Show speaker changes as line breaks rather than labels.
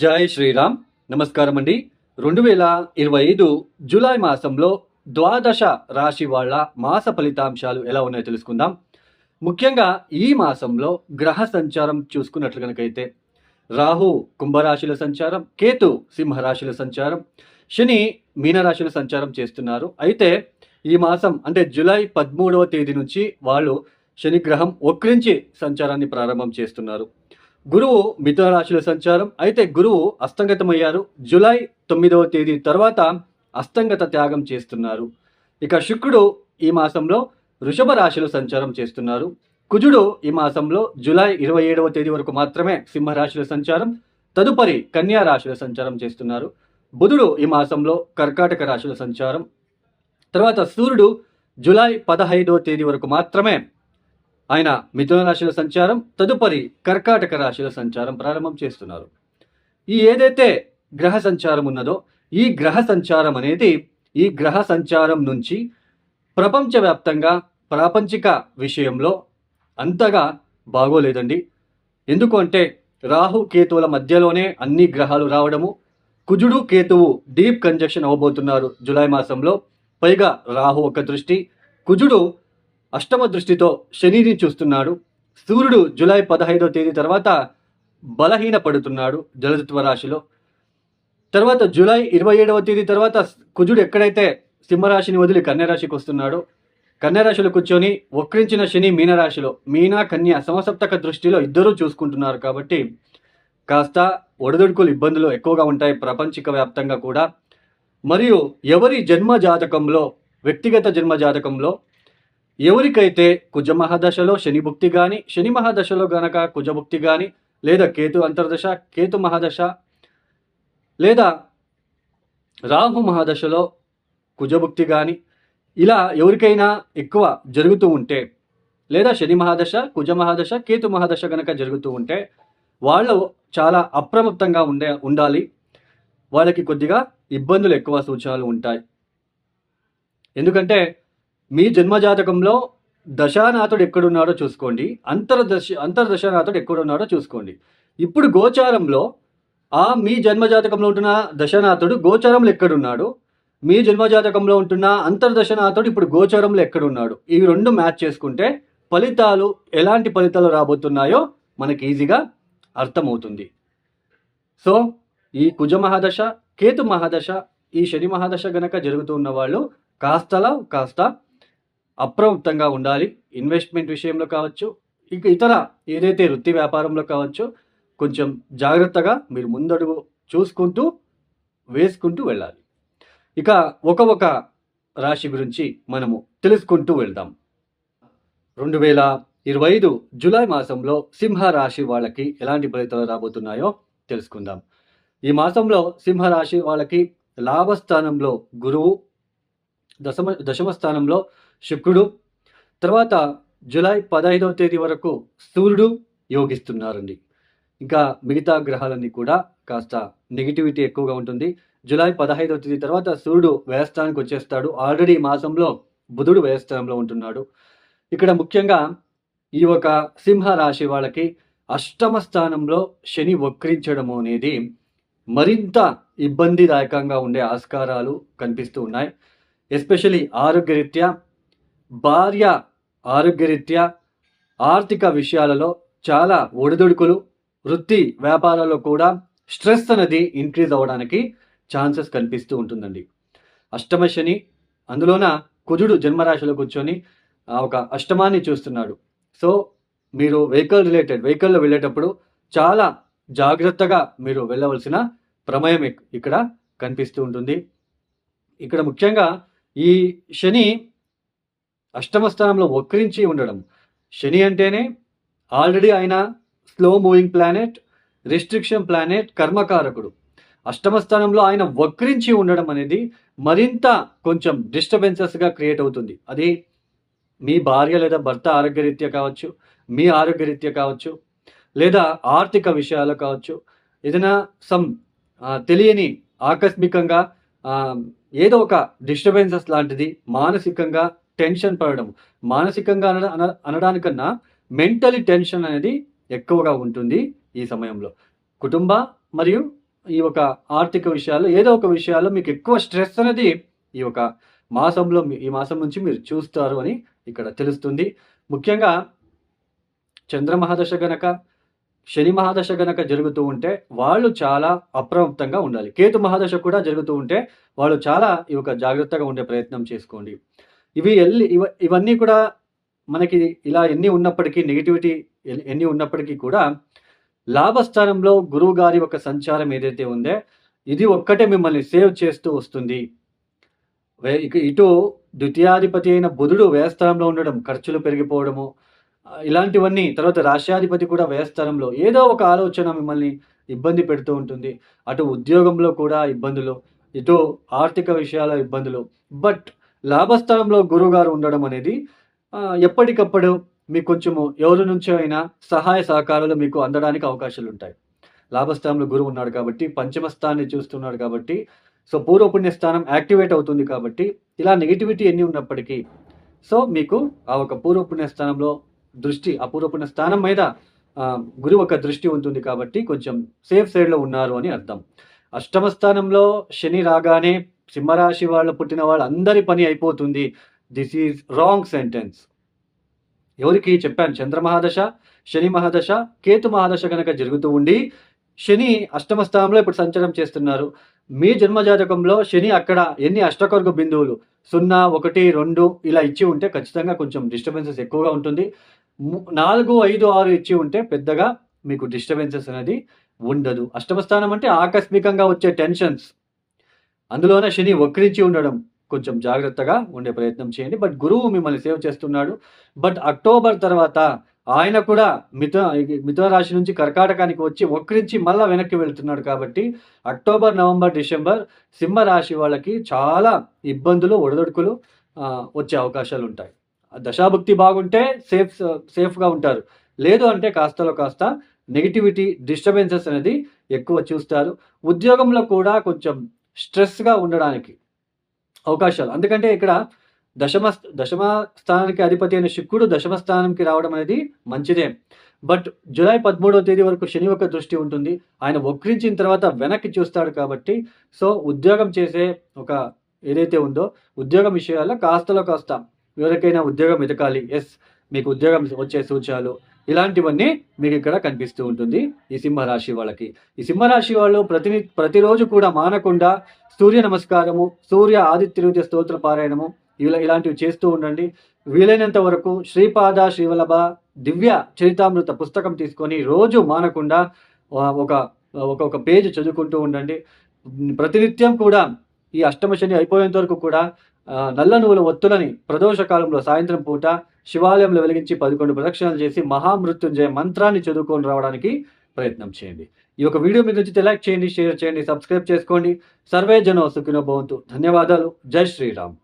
జై శ్రీరామ్. నమస్కారం అండి రెండు వేల ఇరవై ఐదు జూలై మాసంలో ద్వాదశ రాశి వాళ్ళ మాస ఫలితాంశాలు ఎలా ఉన్నాయో తెలుసుకుందాం. ముఖ్యంగా ఈ మాసంలో గ్రహ సంచారం చూసుకున్నట్లు కనుకైతే రాహు కుంభరాశుల సంచారం కేతు సింహరాశుల సంచారం శని మీనరాశిల సంచారం చేస్తున్నారు. అయితే ఈ మాసం అంటే జూలై పదమూడవ తేదీ నుంచి వాళ్ళు శని గ్రహం వక్రించి సంచారాన్ని ప్రారంభం చేస్తున్నారు. గురువు మిథున రాశిలో సంచారం. అయితే గురువు అస్తంగతమయ్యారు. జూలై తొమ్మిదవ తేదీ తర్వాత అస్తంగత త్యాగం చేస్తున్నారు. ఇక శుక్రుడు ఈ మాసంలో వృషభ రాశిలో సంచారం చేస్తున్నారు. కుజుడు ఈ మాసంలో జులై ఇరవై ఏడవ తేదీ వరకు మాత్రమే సింహరాశిలో సంచారం. తదుపరి కన్యా రాశిలో సంచారం చేస్తున్నారు. బుధుడు ఈ మాసంలో కర్కాటక రాశిలో సంచారం. తర్వాత సూర్యుడు జులై పదహైదవ తేదీ వరకు మాత్రమే ఆయన మిథున రాశిలో సంచారం తదుపరి కర్కాటక రాశిలో సంచారం ప్రారంభం చేస్తున్నారు. ఈ ఏదైతే గ్రహ సంచారం ఉన్నదో ఈ గ్రహ సంచారం అనేది ఈ గ్రహ సంచారం నుంచి ప్రపంచవ్యాప్తంగా ప్రాపంచిక విషయంలో అంతగా బాగోలేదండి. ఎందుకు అంటే రాహు కేతువుల మధ్యలోనే అన్ని గ్రహాలు రావడము కుజుడు కేతువు డీప్ కంజక్షన్ అవ్వబోతున్నారు జూలై మాసంలో. పైగా రాహు ఒక దృష్టి కుజుడు అష్టమ దృష్టితో శనిని చూస్తున్నాడు. సూర్యుడు జూలై పదహైదవ తేదీ తర్వాత బలహీన పడుతున్నాడు జలతత్వ రాశిలో. తర్వాత జూలై ఇరవై ఏడవ తేదీ తర్వాత కుజుడు ఎక్కడైతే సింహరాశిని వదిలి కన్యరాశికి వస్తున్నాడో కన్యరాశిలో కూర్చొని వక్రించిన శని మీనరాశిలో మీన కన్య సమసప్తక దృష్టిలో ఇద్దరూ చూసుకుంటున్నారు కాబట్టి కాస్త ఒడదొడుకులు ఇబ్బందులు ఎక్కువగా ఉంటాయి ప్రపంచిక వ్యాప్తంగా కూడా. మరియు ఎవరి జన్మ జాతకంలో వ్యక్తిగత జన్మ జాతకంలో ఎవరికైతే కుజ మహాదశలో శని భుక్తి కానీ శని మహాదశలో గనక కుజభుక్తి కానీ లేదా కేతు అంతర్దశ కేతు మహాదశ లేదా రాహు మహాదశలో కుజభుక్తి కానీ ఇలా ఎవరికైనా ఎక్కువ జరుగుతూ ఉంటే లేదా శని మహాదశ కుజ మహాదశ కేతు మహాదశ గనక జరుగుతూ ఉంటే వాళ్ళు చాలా అప్రమత్తంగా ఉండే ఉండాలి. వాళ్ళకి కొద్దిగా ఇబ్బందులు ఎక్కువ సూచనలు ఉంటాయి. ఎందుకంటే మీ జన్మజాతకంలో దశానాథుడు ఎక్కడున్నాడో చూసుకోండి. అంతర్దశ అంతర్దశానాథుడు ఎక్కడున్నాడో చూసుకోండి. ఇప్పుడు గోచారంలో ఆ మీ జన్మజాతకంలో ఉంటున్న దశనాథుడు గోచారంలో ఎక్కడున్నాడు? మీ జన్మజాతకంలో ఉంటున్న అంతర్దశనాథుడు ఇప్పుడు గోచారంలో ఎక్కడున్నాడు? ఈ రెండు మ్యాచ్ చేసుకుంటే ఫలితాలు ఎలాంటి ఫలితాలు రాబోతున్నాయో మనకి ఈజీగా అర్థమవుతుంది. సో ఈ కుజ మహాదశ కేతు మహాదశ ఈ శని మహాదశ గనక జరుగుతున్న వాళ్ళు కాస్తలా కాస్త అప్రమత్తంగా ఉండాలి. ఇన్వెస్ట్మెంట్ విషయంలో కావచ్చు ఇక ఇతర ఏదైతే వృత్తి వ్యాపారంలో కావచ్చు కొంచెం జాగ్రత్తగా మీరు ముందడుగు చూసుకుంటూ వేసుకుంటూ వెళ్ళాలి. ఇక ఒక ఒక రాశి గురించి మనము తెలుసుకుంటూ వెళ్దాం. రెండు వేల ఇరవై ఐదు జూలై మాసంలో సింహ రాశి వాళ్ళకి ఎలాంటి ఫలితాలు రాబోతున్నాయో తెలుసుకుందాం. ఈ మాసంలో సింహ రాశి వాళ్ళకి లాభస్థానంలో గురువు దశమ దశమ స్థానంలో శుక్రుడు. తర్వాత జూలై పదహైదవ తేదీ వరకు సూర్యుడు యోగిస్తున్నారండి. ఇంకా మిగతా గ్రహాలన్నీ కూడా కాస్త నెగిటివిటీ ఎక్కువగా ఉంటుంది. జూలై పదహైదవ తేదీ తర్వాత సూర్యుడు వ్యయస్థానానికి వచ్చేస్తాడు. ఆల్రెడీ మాసంలో బుధుడు వ్యయస్థానంలో ఉంటున్నాడు. ఇక్కడ ముఖ్యంగా ఈ ఒక సింహ రాశి వాళ్ళకి అష్టమ స్థానంలో శని వక్రించడము అనేది మరింత ఇబ్బందిదాయకంగా ఉండే ఆస్కారాలు కనిపిస్తూ ఉన్నాయి. ఎస్పెషలీ ఆరోగ్యరీత్యా భార్య ఆరోగ్యరీత్యా ఆర్థిక విషయాలలో చాలా ఒడిదుడుకులు వృత్తి వ్యాపారాల్లో కూడా స్ట్రెస్ అనేది ఇంక్రీజ్ అవ్వడానికి ఛాన్సెస్ కనిపిస్తూ ఉంటుందండి. అష్టమ శని అందులోన కుజుడు జన్మరాశిలో కూర్చొని ఒక అష్టమాన్ని చూస్తున్నాడు. సో మీరు వెహికల్ రిలేటెడ్ వెహికల్లో వెళ్ళేటప్పుడు చాలా జాగ్రత్తగా మీరు వెళ్ళవలసిన ప్రమేయం ఇక్కడ కనిపిస్తూ ఉంటుంది. ఇక్కడ ముఖ్యంగా ఈ శని అష్టమ స్థానంలో వక్రించి ఉండడం. శని అంటేనే ఆల్రెడీ ఆయన slow moving planet restriction planet కర్మకారకుడు. అష్టమ స్థానంలో ఆయన వక్రించి ఉండడం అనేది మరింత కొంచెం డిస్టర్బెన్సెస్గా క్రియేట్ అవుతుంది. అది మీ భార్య లేదా భర్త ఆరోగ్యరీత్యా కావచ్చు మీ ఆరోగ్యరీత్యా కావచ్చు లేదా ఆర్థిక విషయాలు కావచ్చు ఏదైనా సమ్ తెలియని ఆకస్మికంగా ఏదో ఒక డిస్టర్బెన్సెస్ లాంటిది మానసికంగా టెన్షన్ పడడం. మానసికంగా అన అనడానికన్నా మెంటలీ టెన్షన్ అనేది ఎక్కువగా ఉంటుంది ఈ సమయంలో. కుటుంబ మరియు ఈ ఒక ఆర్థిక విషయాలు ఏదో ఒక విషయాల్లో మీకు ఎక్కువ స్ట్రెస్ అనేది ఈ ఒక మాసంలో ఈ మాసం నుంచి మీరు చూస్తారు అని ఇక్కడ తెలుస్తుంది. ముఖ్యంగా చంద్ర మహాదశ గనక శని మహాదశ గనక జరుగుతూ ఉంటే వాళ్ళు చాలా అప్రమత్తంగా ఉండాలి. కేతు మహాదశ కూడా జరుగుతూ ఉంటే వాళ్ళు చాలా ఈ యొక్క జాగ్రత్తగా ఉండే ప్రయత్నం చేసుకోండి. ఇవి ఎల్లి ఇవ ఇవన్నీ కూడా మనకి ఇలా ఎన్ని ఉన్నప్పటికీ నెగిటివిటీ ఎన్ని ఉన్నప్పటికీ కూడా లాభస్థానంలో గురువు గారి ఒక సంచారం ఏదైతే ఉందో ఇది ఒక్కటే మిమ్మల్ని సేవ్ చేస్తూ వస్తుంది. వే- ఇటు ద్వితీయాధిపతి అయిన బుధుడు వ్యయస్థానంలో ఉండడం ఖర్చులు పెరిగిపోవడము ఇలాంటివన్నీ తర్వాత రాష్ట్రాధిపతి కూడా వ్యయస్థానంలో ఏదో ఒక ఆలోచన మిమ్మల్ని ఇబ్బంది పెడుతూ ఉంటుంది. అటు ఉద్యోగంలో కూడా ఇబ్బందులు ఇటు ఆర్థిక విషయాల ఇబ్బందులు. బట్ లాభస్థానంలో గురువుగారు ఉండడం అనేది ఎప్పటికప్పుడు మీకు కొంచెము ఎవరి నుంచో అయినా సహాయ సహకారాలు మీకు అందడానికి అవకాశాలు ఉంటాయి. లాభస్థానంలో గురువు ఉన్నాడు కాబట్టి పంచమ స్థానాన్ని చూస్తున్నాడు కాబట్టి సో పూర్వపుణ్య స్థానం యాక్టివేట్ అవుతుంది కాబట్టి ఇలా నెగిటివిటీ ఎన్ని ఉన్నప్పటికీ సో మీకు ఆ ఒక పూర్వపుణ్య స్థానంలో దృష్టి ఆ పూర్వపుణ్య స్థానం మీద గురువు ఒక దృష్టి ఉంటుంది కాబట్టి కొంచెం సేఫ్ సైడ్లో ఉన్నారు అని అర్థం. అష్టమ స్థానంలో శని రాగానే సింహరాశి వాళ్ళు పుట్టిన వాళ్ళందరి పని అయిపోతుంది. దిస్ ఈజ్ రాంగ్ సెంటెన్స్ ఎవరికి చెప్పాను? చంద్ర మహాదశ శని మహాదశ కేతు మహాదశ కనుక జరుగుతూ ఉండి శని అష్టమ స్థానంలో ఇప్పుడు సంచారం చేస్తున్నారు. మీ జన్మ జాతకంలో శని అక్కడ ఎన్ని అష్టకొర్గ బిందువులు? సున్నా ఒకటి రెండు ఇలా ఇచ్చి ఉంటే ఖచ్చితంగా కొంచెం డిస్టర్బెన్సెస్ ఎక్కువగా ఉంటుంది. ము- నాలుగు ఐదు ఆరు ఇచ్చి ఉంటే పెద్దగా మీకు డిస్టర్బెన్సెస్ అనేది ఉండదు. అష్టమ స్థానం అంటే ఆకస్మికంగా వచ్చే టెన్షన్స్ అందులోనే శని వక్రించి ఉండడం కొంచెం జాగ్రత్తగా ఉండే ప్రయత్నం చేయండి. బట్ గురువు మిమ్మల్ని సేవ్ చేస్తున్నాడు. బట్ అక్టోబర్ తర్వాత ఆయన కూడా మిథున మిథున రాశి నుంచి కర్కాటకానికి వచ్చి వక్రించి మళ్ళీ వెనక్కి వెళ్తున్నాడు కాబట్టి అక్టోబర్ నవంబర్ డిసెంబర్ సింహ రాశి వాళ్ళకి చాలా ఇబ్బందులు ఒడదొడుకులు వచ్చే అవకాశాలు ఉంటాయి. దశాభుక్తి బాగుంటే సేఫ్ సేఫ్గా ఉంటారు. లేదు అంటే కాస్తలో కాస్త నెగిటివిటీ డిస్టర్బెన్సెస్ అనేది ఎక్కువ చూస్తారు. ఉద్యోగంలో కూడా కొంచెం స్ట్రెస్గా ఉండడానికి అవకాశాలు. ఎందుకంటే ఇక్కడ దశమ దశమ స్థానానికి అధిపతి అయిన శుక్రుడు దశమ స్థానానికి రావడం అనేది మంచిదే. బట్ జూలై పదమూడవ తేదీ వరకు శని యొక్క దృష్టి ఉంటుంది. ఆయన వక్రించిన తర్వాత వెనక్కి చూస్తాడు కాబట్టి సో ఉద్యోగం చేసే ఒక ఏదైతే ఉందో ఉద్యోగం విషయాల్లో కాస్తలో కాస్త ఎవరికైనా ఉద్యోగం వెతకాలి. ఎస్ మీకు ఉద్యోగం వచ్చే సూచనలు. ఇలాంటివన్నీ మీకు ఇక్కడ కనిపిస్తూ ఉంటుంది ఈ సింహరాశి వాళ్ళకి. ఈ సింహరాశి వాళ్ళు ప్రతి ప్రతిరోజు కూడా మానకుండా సూర్య నమస్కారము సూర్య ఆదిత్య స్తోత్ర పారాయణము ఇలా ఇలాంటివి చేస్తూ ఉండండి. వీలైనంత వరకు శ్రీపాద శ్రీవల్లభ దివ్య చరితామృత పుస్తకం తీసుకొని రోజు మానకుండా ఒక ఒక ఒక పేజ్ చదువుకుంటూ ఉండండి. ప్రతినిత్యం కూడా ఈ అష్టమ శని అయిపోయేంత వరకు కూడా నల్ల నువ్వుల ఒత్తులని ప్రదోష కాలంలో సాయంత్రం పూట శివాలయంలో వెలిగించి పదకొండు ప్రదక్షిణలు చేసి మహామృత్యుంజయ మంత్రాన్ని చదువుకొని రావడానికి ప్రయత్నం చేయండి. ఈ యొక్క వీడియో మీద నచ్చితే లైక్ చేయండి షేర్ చేయండి సబ్స్క్రైబ్ చేసుకోండి. సర్వే జనో సుఖినో భవంతు. ధన్యవాదాలు. జై శ్రీరామ్.